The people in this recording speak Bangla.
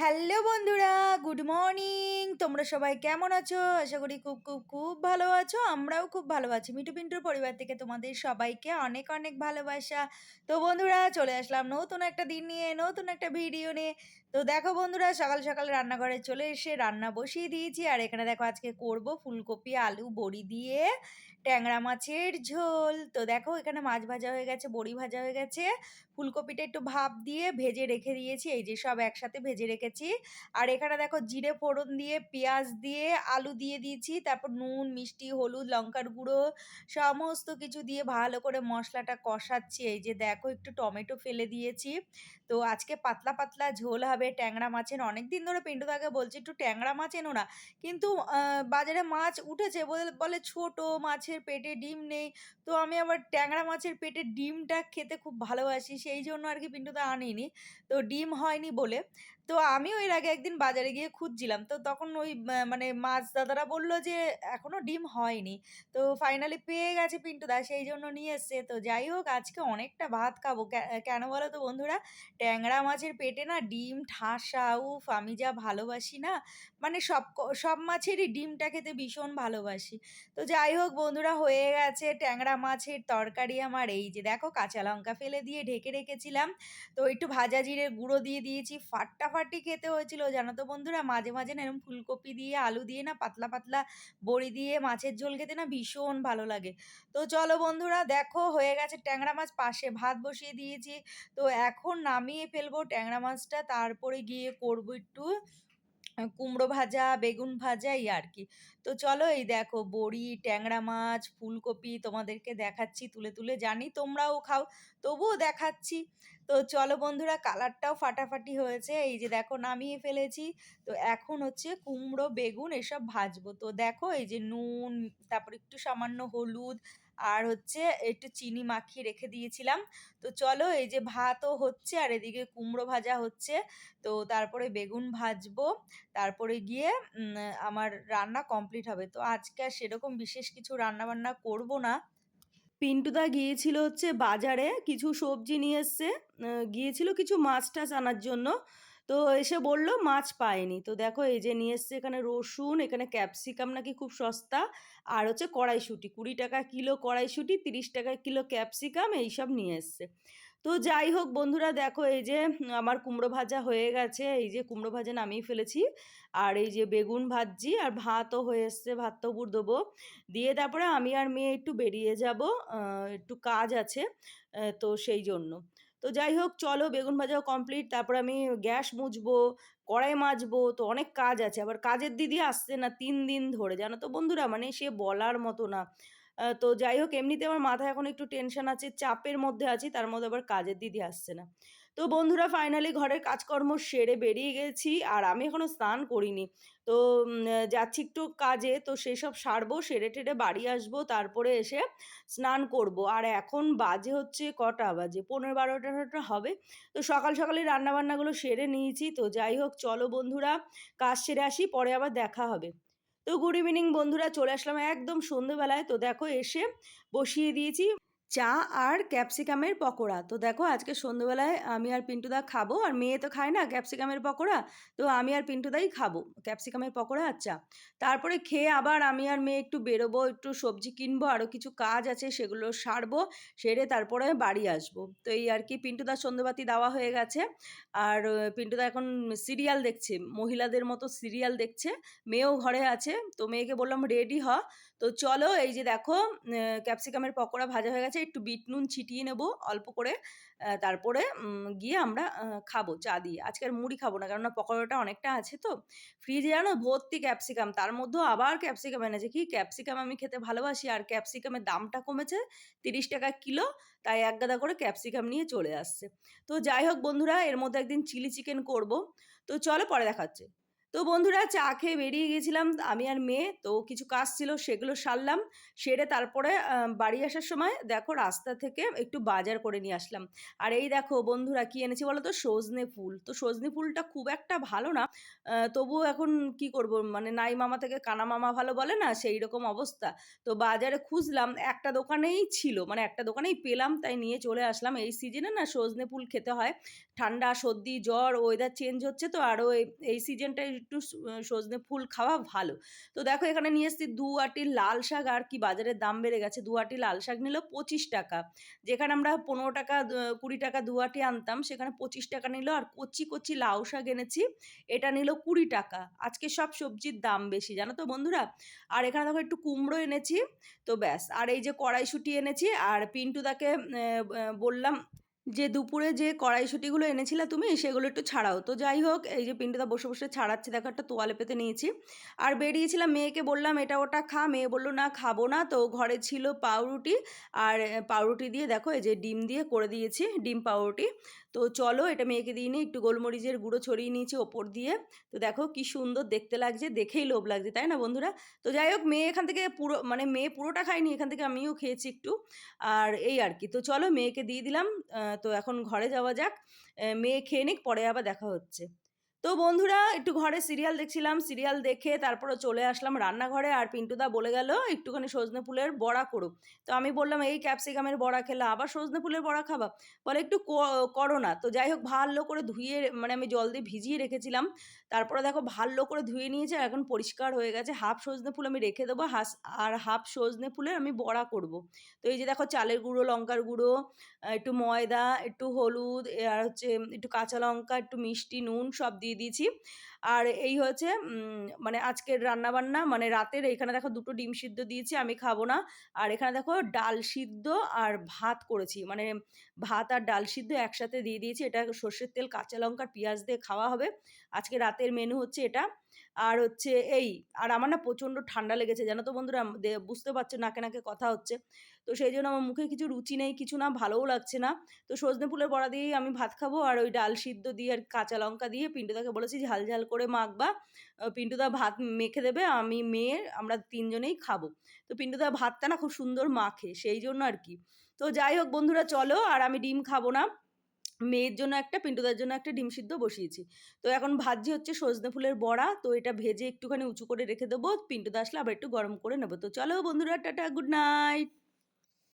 হ্যালো বন্ধুরা, গুড মর্নিং। তোমরা সবাই কেমন আছো? আশা করি খুব খুব খুব ভালো আছো। আমরাও খুব ভালো আছি। মিঠু পিন্টুর পরিবার থেকে তোমাদের সবাইকে অনেক অনেক ভালোবাসা। তো বন্ধুরা, চলে আসলাম নতুন একটা দিন নিয়ে, নতুন একটা ভিডিও নিয়ে। তো দেখো বন্ধুরা, সকাল সকাল রান্নাঘরে চলে এসে রান্না বসিয়ে দিয়েছি। আর এখানে দেখো আজকে করব ফুলকপি, আলু, বড়ি দিয়ে ট্যাংরা মাছের ঝোল। তো দেখো এখানে মাছ ভাজা হয়ে গেছে, বড়ি ভাজা হয়ে গেছে। ফুলকপিটা একটু ভাপ দিয়ে ভেজে রেখে দিয়েছি, এই যে সব একসাথে ভেজে রেখেছি। আর এখানে দেখো জিরে ফোড়ন দিয়ে, পেঁয়াজ দিয়ে, আলু দিয়ে দিয়েছি, তারপর নুন, মিষ্টি, হলুদ, লঙ্কার গুঁড়ো, সমস্ত কিছু দিয়ে ভালো করে মশলাটা কষাচ্ছি। এই যে দেখো একটু টমেটো ফেলে দিয়েছি। তো আজকে পাতলা পাতলা ঝোল হবে ট্যাংরা মাছের। অনেক দিন ধরে পিন্টুদাকে বলছি, একটু ট্যাংরা মাছ এনো না। কিন্তু বাজারে মাছ উঠেছে বলে- ছোট মাছের পেটে ডিম নেই। তো আমি আবার ট্যাংরা মাছের পেটে ডিমটা খেতে খুব ভালোবাসি সেই জন্য আর কি পিন্টুদা আনিনি। তো ডিম হয়নি বলে। তো আমিও এর আগে একদিন বাজারে গিয়ে খুঁজছিলাম। তো তখন ওই মানে মাছ দাদারা বলল যে, এখনও ডিম হয়নি। তো ফাইনালি পেয়ে গেছে পিন্টু পিন্টুদা সেই জন্য নিয়ে এসছে। তো যাই হোক, আজকে অনেকটা ভাত খাব। কেন বলো তো বন্ধুরা? ট্যাংরা মাছের পেটে না ডিম ঠাসা, উফ, আমি যা ভালোবাসি না মানে সব সব মাছেরই ডিমটা খেতে ভীষণ ভালোবাসি। তো যাই হোক বন্ধুরা, হয়ে গেছে ট্যাংরা মাছের তরকারি আমার। এই যে দেখো, কাঁচা লঙ্কা ফেলে দিয়ে ঢেকে রেখেছিলাম। তো একটু ভাজা জিরের গুঁড়ো দিয়ে দিয়েছি। ফাটাফাটি খেতে হয়েছিল, জানো তো বন্ধুরা? মাঝে মাঝে না এরকম ফুলকপি দিয়ে, আলু দিয়ে না পাতলা পাতলা বড়ি দিয়ে মাছের ঝোল খেতে না ভীষণ ভালো লাগে। তো চলো বন্ধুরা, দেখো হয়ে গেছে ট্যাংরা মাছ পাশে ভাত বসিয়ে দিয়েছি। তো এখন নামিয়ে ফেলব ট্যাংরা মাছটা, তারপরে গিয়ে করব একটু কুমড়ো ভাজা, বেগুন ভাজা, এই আর কি। তো চলো এই দেখো, বড়ি, ট্যাংরা মাছ, ফুলকপি তোমাদেরকে দেখাচ্ছি, তুলে তুলে জানি, তোমরাও খাও, তবুও দেখাচ্ছি। তো চলো বন্ধুরা, কালারটাও ফাটাফাটি হয়েছে, এই যে দেখো নামিয়ে ফেলেছি। তো এখন হচ্ছে কুমড়ো, বেগুন, এসব ভাজবো। তো দেখো এই যে নুন, তারপর একটু সামান্য হলুদ আর হচ্ছে একটু চিনি মাখিয়ে রেখে দিয়েছিলাম। তো চলো এই যে ভাতও হচ্ছে আর এদিকে কুমড়ো ভাজা হচ্ছে। তো তারপরে বেগুন ভাজবো। তারপরে গিয়ে আমার রান্না কমপ্লিট হবে। তো আজকে আর সেরকম বিশেষ কিছু রান্না বান্না করব না। পিন্টুদা গিয়েছিল হচ্ছে বাজারে। কিছু সবজি নিয়ে এসছে। গিয়েছিল কিছু মাছ টাছ আনার জন্য। তো এসে বলল, মাছ পায়নি তো দেখো, এই যে নিয়ে এসছে এখানে রসুন, এখানে ক্যাপসিকাম নাকি খুব সস্তা। আর হচ্ছে কড়াইশুঁটি, কুড়ি টাকা কিলো কড়াইশুঁটি, তিরিশ টাকা কিলো ক্যাপসিকাম এইসব নিয়ে এসছে। তো যাই হোক বন্ধুরা, দেখো এই যে আমার কুমড়ো ভাজা হয়ে গেছে। এই যে কুমড়ো ভাজা নামিয়ে ফেলেছি। আর এই যে বেগুন ভাজছি, আর ভাতও হয়ে এসছে, ভাত তো উপর দেবো। দিয়ে তারপরে আমি আর মেয়ে একটু বেরিয়ে যাব একটু কাজ আছে তো সেই জন্য। তো যাই হোক, চলো বেগুন ভাজাও কমপ্লিট তারপর আমি গ্যাস মুছবো, কড়াই মাজবো, তো অনেক কাজ আছে। আবার কাজের দিদি আসছে না তিন দিন ধরে, জানো তো বন্ধুরা? মানে সে বলার মতো না। তো যাই হোক, এমনিতে আমার মাথায় এখন একটু টেনশন আছে, চাপের মধ্যে আছি, তার মধ্যে আবার কাজের দিদি আসছে না। তো বন্ধুরা ফাইনালি ঘরের কাজকর্ম সেরে বেরিয়ে গেছি আর আমি এখনও স্নান করিনি। তো যাচ্ছি একটু কাজে, তো সেসব সারবো, সেরে টেরে বাড়ি আসব, তারপরে এসে স্নান করব। আর এখন বাজে হচ্ছে কটা বাজে? পনেরো বারোটা হবে। তো সকাল সকালে রান্নাবান্নাগুলো সেরে নিয়েছি। তো যাই হোক, চলো বন্ধুরা, কাজ সেরে আসি, পরে আবার দেখা হবে। তো গুড ইভিনিং বন্ধুরা, চলে আসলাম একদম সন্ধেবেলায়। তো দেখো এসে বসিয়ে দিয়েছি। চা আর ক্যাপসিকামের পকোড়া। তো দেখো, আজকে সন্ধ্যেবেলায় আমি আর পিন্টুদা খাব, আর মেয়ে তো খায় না ক্যাপসিকামের পকোড়া, তো আমি আর পিন্টুদাই খাব ক্যাপসিকামের পকোড়া আর চা। তারপরে খেয়ে আবার আমি আর মেয়ে একটু বেরোবো, একটু সবজি কিনবো আরও কিছু কাজ আছে সেগুলো সারবো, সেরে তারপরে বাড়ি আসব। তো এই আর কি পিন্টুদার সন্ধ্যেবাতি দেওয়া হয়ে গেছে। আর পিন্টুদা এখন সিরিয়াল দেখছে, মহিলাদের মতো সিরিয়াল দেখছে, মেয়েও ঘরে আছে, তো মেয়েকে বললাম, রেডি হ। তো চলো, এই যে দেখো ক্যাপসিকামের পকোড়া ভাজা হয়ে গেছে একটু বিট নুন ছিটিয়ে নেব, অল্প করে তারপরে গিয়ে আমরা খাব চা দিয়ে। আজকে আর মুড়ি খাব না, কেননা পকোড়াটা অনেকটা আছে তো। ফ্রিজে জানো? ভর্তি ক্যাপসিকাম তার মধ্যেও আবার ক্যাপসিকাম এনেছে। কি ক্যাপসিকাম আমি খেতে ভালোবাসি, আর ক্যাপসিকামের দামটা কমেছে তিরিশ টাকা কিলো, তাই এক গাদা করে ক্যাপসিকাম নিয়ে চলে আসছে। তো যাই হোক বন্ধুরা, এর মধ্যে একদিন চিলি চিকেন করব। তো চলো পরে দেখাচ্ছে তো বন্ধুরা চা খেয়ে বেরিয়ে গেছিলাম, আমি আর মেয়ে, তো কিছু কাজ ছিল সেগুলো সারলাম, সেরে তারপরে বাড়ি আসার সময় দেখো রাস্তা থেকে একটু বাজার করে নিয়ে আসলাম। আর এই দেখো বন্ধুরা কি এনেছি বলো তো? সজনে ফুল। তো সজনে ফুলটা খুব একটা ভালো না তবুও এখন কি করব? মানে নাই মামা থেকে কানা মামা ভালো বলে না, সেই রকম অবস্থা। তো বাজারে খুঁজলাম, একটা দোকানেই ছিল মানে একটা দোকানেই পেলাম, তাই নিয়ে চলে আসলাম। এই সিজনে না সজনে ফুল খেতে হয়। ঠান্ডা, সর্দি, জ্বর ওয়েদার চেঞ্জ হচ্ছে তো, আরও এই সিজনটায় একটু সজনে ফুল খাওয়া ভালো। তো দেখো এখানে নিয়ে এসেছি দু আটি লাল শাক আর কি বাজারের দাম বেড়ে গেছে। দু আটি লাল শাক নিল পঁচিশ টাকা। যেখানে আমরা পনেরো টাকা কুড়ি টাকা দু আটি আনতাম সেখানে পঁচিশ টাকা নিল আর কচি কচি লাউ শাক এনেছি এটা নিল কুড়ি টাকা। আজকে সব সবজির দাম বেশি জানো তো বন্ধুরা? আর এখানে দেখো একটু কুমড়ো এনেছি তো ব্যাস। আর এই যে কড়াইশুঁটি এনেছি আর আহ, আহ, বললাম যে দুপুরে যে কড়াইশুঁটিগুলো এনেছিলে তুমি, সেগুলো একটু ছাড়াও। তো যাই হোক, এই যে পিন্টুদা বসে বসে ছাড়াচ্ছে, দেখো একটা তোয়ালে পেতে নিয়েছি। আর বেরিয়েছিলাম, মেয়েকে বললাম, এটা ওটা খা। মেয়ে বলল, না, খাব না। তো ঘরে ছিল পাউরুটি, আর পাউরুটি দিয়ে দেখো, এই যে ডিম দিয়ে করে দিয়েছি, ডিম পাউরুটি। তো চলো, এটা মেয়েকে দিয়ে নিই, একটু গোলমরিচের গুঁড়ো ছড়িয়ে নিয়েছি ওপর দিয়ে। তো দেখো কি সুন্দর দেখতে লাগছে, দেখেই লোভ লাগছে, তাই না বন্ধুরা? তো যাই হোক, মেয়ে এখান থেকে পুরো মানে মেয়ে পুরোটা খায়নি, এখান থেকে আমিও খেয়েছি একটু। আর এই আর কি, তো চলো মেয়েকে দিয়ে দিলাম তো এখন ঘরে যাওয়া যাক মেয়ে খেয়ে নিক পরে আবার দেখা হচ্ছে। তো বন্ধুরা, একটু ঘরে সিরিয়াল দেখছিলাম, সিরিয়াল দেখে তারপরে চলে আসলাম রান্নাঘরে আর পিন্টুদা বলে গেল, একটুখানি সজনে ফুলের বড়া করো। তো আমি বললাম, এই ক্যাপসিকামের বড়া খেলা, আবার সজনে ফুলের বড়া খাবা? বলে, একটু করো না। তো যাই হোক, ভালো করে ধুয়ে মানে আমি জল দিয়ে ভিজিয়ে রেখেছিলাম। তারপরে দেখো, ভালো করে ধুয়ে নিয়েছে এখন পরিষ্কার হয়ে গেছে। হাফ সজনে ফুল আমি রেখে দেবো, হাস, আর হাফ সজনে ফুলের আমি বড়া করব। তো এই যে দেখো, চালের গুঁড়ো, লঙ্কার গুঁড়ো একটু ময়দা, একটু হলুদ আর হচ্ছে, একটু কাঁচা লঙ্কা, একটু মিষ্টি, নুন সব দিয়ে দিয়েছি। আর এই হচ্ছে মানে আজকের রান্না বান্না মানে রাতের এখানে দেখো দুটো ডিম সিদ্ধ দিয়েছি, আমি খাব না। আর এখানে দেখো ডাল সিদ্ধ আর ভাত করেছি মানে ভাত আর ডাল সিদ্ধ একসাথে দিয়ে দিয়েছি। এটা সর্ষের তেল, কাঁচা লঙ্কা, পেঁয়াজ দিয়ে খাওয়া হবে। আজকে রাতের মেনু হচ্ছে এটা। আর হচ্ছে এই, আর আমার না প্রচণ্ড ঠান্ডা লেগেছে, জানো তো বন্ধুরা? বুঝতে পারছ নাকে নাকে কথা হচ্ছে। তো সেই জন্য আমার মুখে কিছু রুচি নেই, কিছু না, ভালোও লাগছে না। তো সজনে ফুলের বড়া দিয়েই আমি ভাত খাব আর ওই ডাল সিদ্ধ দিয়ে আর কাঁচা লঙ্কা দিয়ে পিন্টুদাকে বলেছি ঝাল ঝাল করে মাখবা। পিন্টুদা ভাত মেখে দেবে, আমি মেয়ে, আমরা তিনজনেই খাব। তো পিন্টুদা ভাতটা না খুব সুন্দর মাখে, সেই জন্য আর কি। তো যাই হোক বন্ধুরা, চলো আর আমি ডিম খাব না। মেয়ের জন্য একটা পিন্টুদার জন্য একটা ডিম সিদ্ধ বসিয়েছি। তো এখন ভাজি হচ্ছে সজনে ফুলের বড়া, তো এটা ভেজে একটুখানি উঁচু করে রেখে দেবো পিন্টুদা আসলে আবার একটু গরম করে নেব। তো চলো বন্ধুরা, টাটা, গুড নাইট।